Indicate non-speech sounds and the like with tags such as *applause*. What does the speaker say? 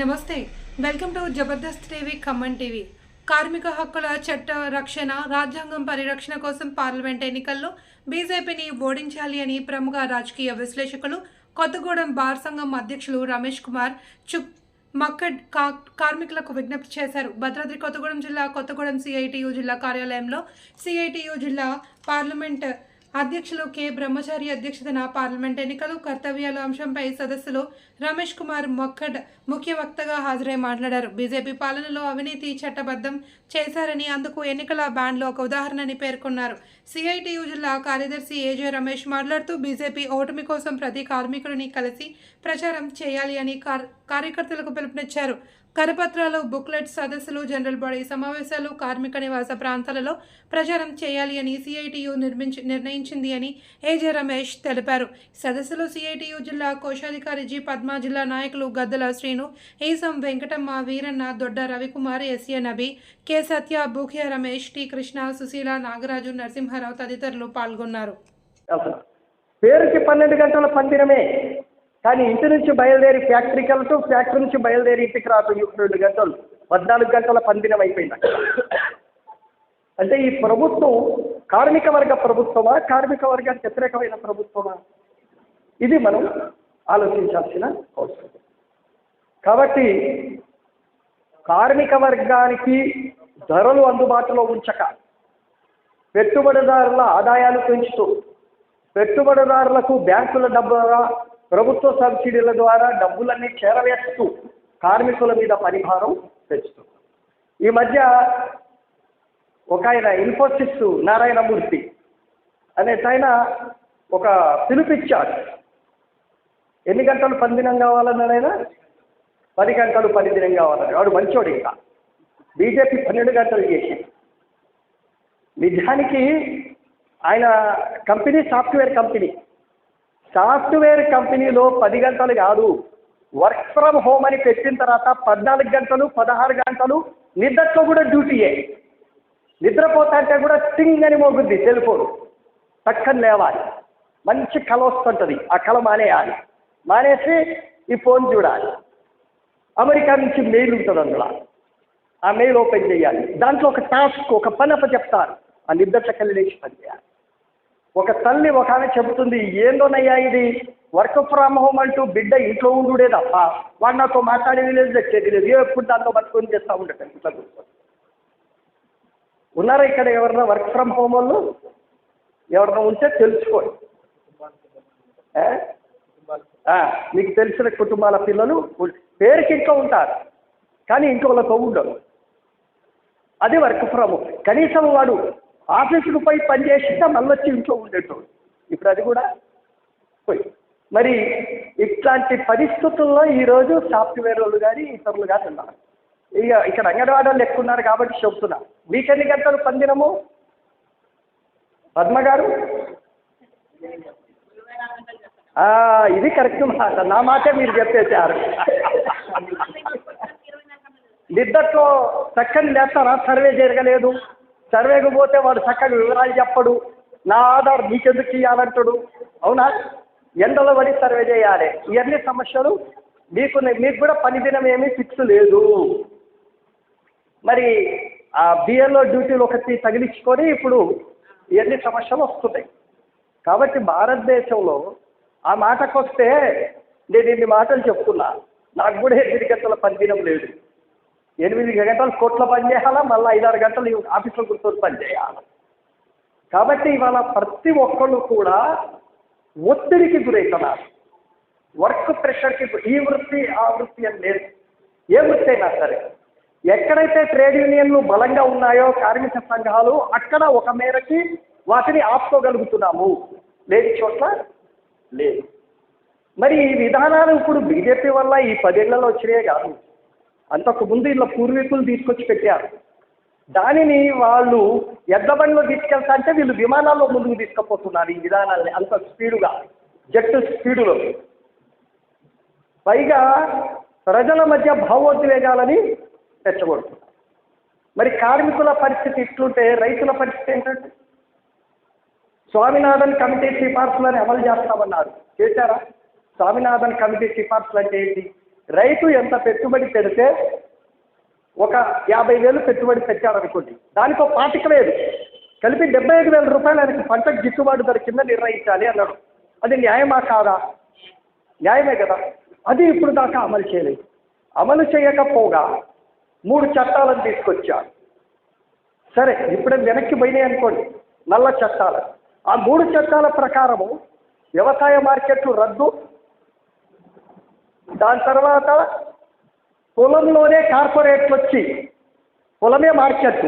నమస్తే. Welcome to Jabardasth TV Khammam TV. కార్మిక హక్కుల చట్ట రక్షణ రాజ్యాంగం పరిరక్షణ కోసం పార్లమెంట్ ఎన్నికల్లో బీజేపీని ఓడించాలి అని ప్రముఖ రాజకీయ విశ్లేషకులు కొత్తగూడెం బార్ సంఘం అధ్యక్షులు రమేష్ కుమార్ చుక్ మక్కడ్ కా కార్మికులకు విజ్ఞప్తి చేశారు. భద్రాద్రి కొత్తగూడెం జిల్లా కొత్తగూడెం సిఐటియు జిల్లా కార్యాలయంలో సిఐటియు జిల్లా పార్లమెంట్ అధ్యక్షులు కె. బ్రహ్మచారి అధ్యక్షతన పార్లమెంట్ ఎన్నికలు కర్తవ్యాలు అంశంపై సదస్సులో రమేష్ కుమార్ మొక్కడ్ ముఖ్య వక్తగా హాజరై మాట్లాడారు. బీజేపీ పాలనలో అవినీతి చట్టబద్ధం చేశారని అందుకు ఎన్నికల బ్యాండ్లో ఒక ఉదాహరణని పేర్కొన్నారు. సిఐటియు జిల్లా కార్యదర్శి ఏజే రమేష్ మాట్లాడుతూ బీజేపీ ఓటమి కోసం ప్రతి కార్మికుడిని కలిసి ప్రచారం చేయాలి అని కార్- కార్యకర్తలకు పిలుపునిచ్చారు. కరపత్రాలు బుక్లెట్ సదస్సులు జనరల్ బాడీ సమావేశాలు కార్మిక నివాస ప్రాంతాలలో ప్రచారం చేయాలి అని సిఐటియు నిర్మించి నిర్ణయించింది అని ఏజే రమేష్ తెలిపారు. సదస్సులో సిఐటియు జిల్లా కోశాధికారి జి పద్మ జిల్లా నాయకులు గద్దల Srinu Eesam Venkatamma Veeranna Dodda Ravikumar S A Nabi K Satya Bukhya Ramesh T Krishna Sushila Nagaraju Narasimharao తదితరులు పాల్గొన్నారు. పేరుకి పన్నెండు గంటల పందిరమే. కానీ ఇంటి నుంచి బయలుదేరి ఫ్యాక్టరీకి వెళ్ళటం ఫ్యాక్టరీ నుంచి బయలుదేరి ఇంటికి రాదు రెండు గంటలు పద్నాలుగు గంటల పందిరం అయిపోయింది. అక్కడ అంటే ఈ ప్రభుత్వం కార్మిక వర్గ ప్రభుత్వమా కార్మిక వర్గానికి వ్యతిరేకమైన ప్రభుత్వమా? ఇది మనం ఆలోచించాల్సిన అవసరం. కాబట్టి కార్మిక వర్గానికి ధరలు అందుబాటులో ఉంచక పెట్టుబడిదారుల ఆదాయాలు పెంచుతూ పెట్టుబడిదారులకు బ్యాంకుల డబ్బు ప్రభుత్వ సబ్సిడీల ద్వారా డబ్బులన్నీ చేరవేస్తూ కార్మికుల మీద పరిభారం పెంచుతుంది. ఈ మధ్య ఒక ఆయన ఇన్ఫోసిస్ నారాయణమూర్తి అనే ఆయన ఒక పిలుపిచ్చాడు ఎన్ని గంటలు పనిదినం కావాలన్నాడు ఆయన? పది గంటలు పనిదినం కావాలన్నాడు. వాడు మంచోడు ఇంకా. బీజేపీ పన్నెండు గంటలు చేసి నిజానికి ఆయన కంపెనీ సాఫ్ట్వేర్ కంపెనీ సాఫ్ట్వేర్ కంపెనీలో పది గంటలు కాదు వర్క్ ఫ్రమ్ హోమ్ అని పెట్టిన తర్వాత పద్నాలుగు గంటలు పదహారు గంటలు నిద్రతో కూడా డ్యూటీయే. నిద్రపోతా అంటే కూడా టింగ్ అని మోగుద్ది సెల్ పక్కన లేవాలి. మంచి కళ వస్తుంటుంది. ఆ కళ మానేయాలి. మానేసి ఈ ఫోన్ చూడాలి. అమెరికా నుంచి మెయిల్ ఉంటుంది అందులో. ఆ మెయిల్ ఓపెన్ చేయాలి. దాంట్లో ఒక టాస్క్ ఒక పని అప్ప చెప్తారు ఆ నిద్రట్లకెళ్ళి లేచి పని చేయాలి ఒక తల్లి ఒక ఆమె చెబుతుంది ఏందోనయ్యా ఇది? వర్క్ ఫ్రమ్ హోమ్ అంటూ బిడ్డ ఇంట్లో ఉండుడే తప్ప వాడు నాతో మాట్లాడేది లేదు తెచ్చేది లేదు. ఎప్పుడు దాంతో పట్టుకొని చేస్తూ ఉండటం ఇట్లా కూర్చొని ఉన్నారా ఇక్కడ ఎవరన్నా వర్క్ ఫ్రమ్ హోమ్ వాళ్ళు? ఎవరన్నా ఉంటే తెలుసుకోండి. మీకు తెలిసిన కుటుంబాల పిల్లలు పేరుకి ఇంట్లో ఉంటారు కానీ ఇంకోళ్ళతో ఉండరు. అది వర్క్ ఫ్రమ్ కనీసం వాడు ఆఫీసుకు పోయి పని చేసినా మళ్ళీ వచ్చి ఇంట్లో ఉండేటోడు. ఇప్పుడు అది కూడా పోయి. మరి ఇట్లాంటి పరిస్థితుల్లో ఈరోజు సాఫ్ట్వేర్ వాళ్ళు కానీ ఇతరులు కానీ ఉన్నారు. ఇక ఇక్కడ అంగన్వాడీ వాళ్ళు ఎక్కువ ఉన్నారు కాబట్టి చెప్తున్నా మీకెన్ని గంటలు పందినము పద్మ గారు? ఇది కరెక్ట్ మాట. నా మాటే మీరు చెప్పేశారు. *laughs* నిద్దట్లో చక్కని లేస్తారా? సర్వే జరగలేదు. సర్వేకు పోతే వాడు చక్కగా వివరాలు చెప్పడు. నా ఆధార్ నీకెందుకు ఇవ్వాలంటాడు అవునా? ఎండలో పడి సర్వే చేయాలి. ఇవన్నీ సమస్యలు. మీకు మీకు కూడా పని దినం ఏమీ ఫిక్స్ లేదు. మరి ఆ బిఎల్ఓ డ్యూటీలు ఒకటి తగిలించుకొని ఇప్పుడు ఇవన్నీ సమస్యలు వస్తున్నాయి. కాబట్టి భారతదేశంలో ఆ మాటకు వస్తే నేను ఇన్ని మాటలు చెప్తున్నా. నాకు కూడా ఎనిమిది గంటల పనిదినం లేదు. ఎనిమిది గంటలు కోట్ల పని చేయాలా? మళ్ళీ ఐదారు గంటలు ఆఫీస్లో కూర్చొని పనిచేయాలి కాబట్టి ఇవాళ ప్రతి ఒక్కళ్ళు కూడా ఒత్తిడికి గురవుతున్నారు. వర్క్ ప్రెషర్కి ఈ వృత్తి ఆ వృత్తి అని లేదు. ఏ వృత్తి అయినా సరే. ఎక్కడైతే ట్రేడ్ యూనియన్లు బలంగా ఉన్నాయో కార్మిక సంఘాలు అక్కడ ఒక మేరకి వాటిని ఆపుకోగలుగుతున్నాము. లేని చోట్ల లేదు. మరి ఈ విధానాలు ఇప్పుడు బీజేపీ వల్ల ఈ పదేళ్ళలో వచ్చినాయే కాదు. అంతకు ముందు ఇలా పూర్వీకులు తీసుకొచ్చి పెట్టారు. దానిని వాళ్ళు ఎద్దబండిలో తీసుకెళ్తా అంటే వీళ్ళు విమానాల్లో ముందుకు తీసుకుపోతున్నారు ఈ విధానాన్ని అంత స్పీడుగా జట్టు స్పీడులో. పైగా ప్రజల మధ్య భావోద్వేగాలని తెచ్చగొడుతున్నారు. మరి కార్మికుల పరిస్థితి ఇట్లుంటే రైతుల పరిస్థితి ఏంటంటే? స్వామినాథన్ కమిటీ సిఫార్సులని అమలు చేస్తామన్నారు. చేశారా? స్వామినాథన్ కమిటీ సిఫార్సులు అంటే ఏంటి? రైతు ఎంత పెట్టుబడి పెడితే ఒక యాభై వేలు పెట్టుబడి పెట్టాడు అనుకోండి దానికో పాతిక వేలు. కలిపి డెబ్బై ఐదు వేల రూపాయలు ఆయనకి పంటకు గిట్టుబాటు ధర కింద నిర్ణయించాలి అన్నాడు. అది న్యాయమా కాదా? న్యాయమే కదా. అది ఇప్పుడు దాకా అమలు చేయలేదు. అమలు చేయకపోగా మూడు చట్టాలను తీసుకొచ్చారు సరే ఇప్పుడే వెనక్కి పోయినాయి అనుకోండి నల్ల చట్టాలు. ఆ మూడు చట్టాల ప్రకారము వ్యవసాయ మార్కెట్లు రద్దు దాని తర్వాత పొలంలోనే కార్పొరేట్లు వచ్చి పొలమే మార్కెట్